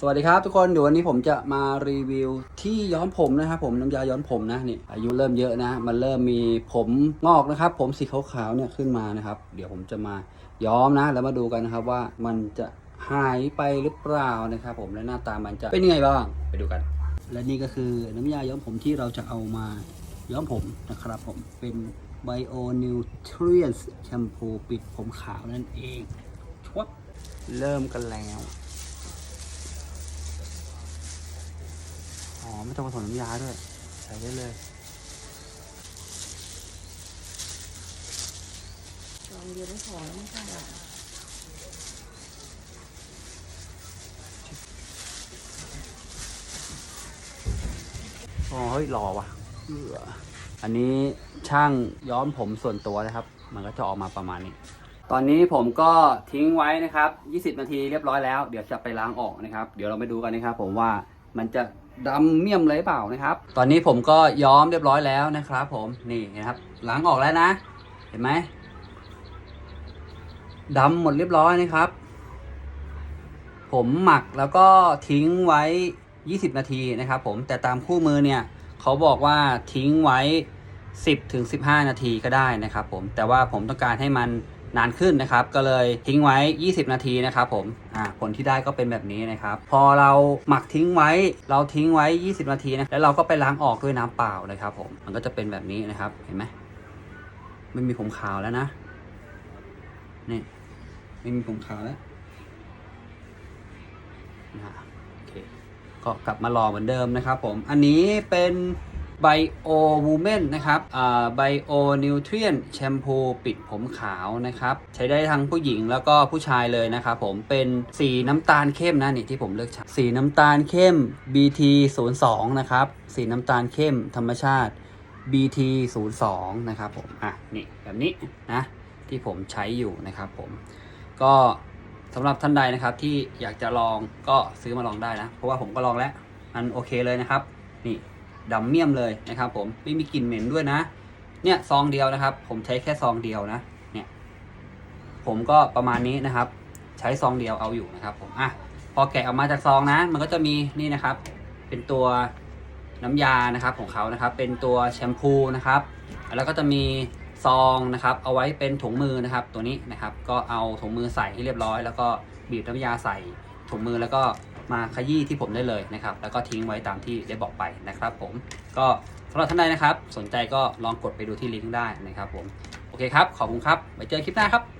สวัสดีครับทุกคนเดี๋ยววันนี้ผมจะมารีวิวที่ย้อมผมนะครับผมน้ำยาย้อมผมนะนี่อายุเริ่มเยอะนะ มันเริ่มมีผมงอกนะครับ ผมสีขาวๆเนี่ยขึ้นมานะครับ เดี๋ยวผมจะมาย้อมนะ แล้วมาดูกันนะครับว่ามันจะหายไปหรือเปล่านะครับ ผมและหน้าตามันจะเป็นยังไงบ้างไปดูกัน และนี่ก็คือน้ำยาย้อมผมที่เราจะเอามาย้อมผมนะครับ ผมเป็น Bio Nutrients Shampoo ปิดผมขาวนั่นเองชวบเริ่มกันแล้ว อ๋อ ไม่ต้องผสมน้ำยาด้วย ใส่ได้เลย ลองเดียวไม่พอแล้วไม่ใช่หรออ๋อเฮ้ยหล่อว่ะเอื้ออันนี้ช่างย้อมผมส่วนตัวนะครับ มันก็จะออกมาประมาณนี้ ตอนนี้ผมก็ทิ้งไว้นะครับ 20 นาทีเรียบร้อยแล้ว เดี๋ยวจะไปล้างออกนะครับ เดี๋ยวเราไปดูกันนะครับผมว่า มันจะดำเมี่ยมเลยเปล่านะครับ ตอนนี้ผมก็ย้อมเรียบร้อยแล้วนะครับ ผมนี่นะครับล้างออกแล้วนะ เห็นไหมดำหมดเรียบร้อยนะครับ ผมหมักแล้วก็ทิ้งไว้ 20 นาทีนะครับ ผมแต่ตามคู่มือเนี่ยเขาบอกว่าทิ้งไว้ 10ถึง15 นาทีก็ได้นะครับ ผมแต่ว่าผมต้องการให้มัน นานขึ้นนะครับ ก็เลยทิ้งไว้ 20 นาทีนะครับผมอ่าผลที่ได้ก็เป็นแบบนี้นะครับ พอเราหมักทิ้งไว้ เราทิ้งไว้ 20 นาทีนะแล้วเราก็ไปล้างออกด้วยน้ำเปล่านะครับผมมันก็จะเป็นแบบนี้นะครับเห็นไหมไม่มีผมขาวแล้วนะนี่ไม่มีผมขาวแล้วนะโอเคก็กลับมารอเหมือนเดิมนะครับผมอันนี้เป็น Bio Woman นะครับอ่า Bio Nutrient Shampoo ปิดผมขาวนะครับ ใช้ได้ทั้งผู้หญิงแล้วก็ผู้ชายเลยนะครับผม เป็นสีน้ำตาลเข้มนะนี่ที่ผมเลือกใช้ สีน้ำตาลเข้ม BT 0 2นะครับ สีน้ำตาลเข้มธรรมชาติ BT 0 2นะครับผม อะ นี่แบบนี้นะที่ผมใช้อยู่นะครับผม ก็สำหรับท่านใดนะครับที่อยากจะลองก็ซื้อมาลองได้นะ เพราะว่าผมก็ลองแล้ว มันโอเคเลยนะครับ นี่ ดำเมี่ยมเลยนะครับ ผมไม่มีกลิ่นเหม็นด้วยนะ เนี่ยซองเดียวนะครับ ผมใช้แค่ซองเดียวนะ เนี่ย ผมก็ประมาณนี้นะครับ ใช้ซองเดียวเอาอยู่นะครับ ผมอะพอแกะออกมาจากซองนะ มันก็จะมีนี่นะครับ เป็นตัวน้ำยานะครับของเขานะครับ เป็นตัวแชมพูนะครับ แล้วก็จะมีซองนะครับ เอาไว้เป็นถุงมือนะครับ ตัวนี้นะครับ ก็เอาถุงมือใส่ให้เรียบร้อย แล้วก็บีบน้ำยาใส่ถุงมือแล้วก็ มาขยี้ที่ผมได้เลยนะครับ แล้วก็ทิ้งไว้ตามที่ได้บอกไปนะครับ ผมก็สำหรับท่านใดนะครับ สนใจก็ลองกดไปดูที่ลิงก์ได้นะครับ ผมโอเคครับขอบคุณครับไว้เจอคลิปหน้าครับ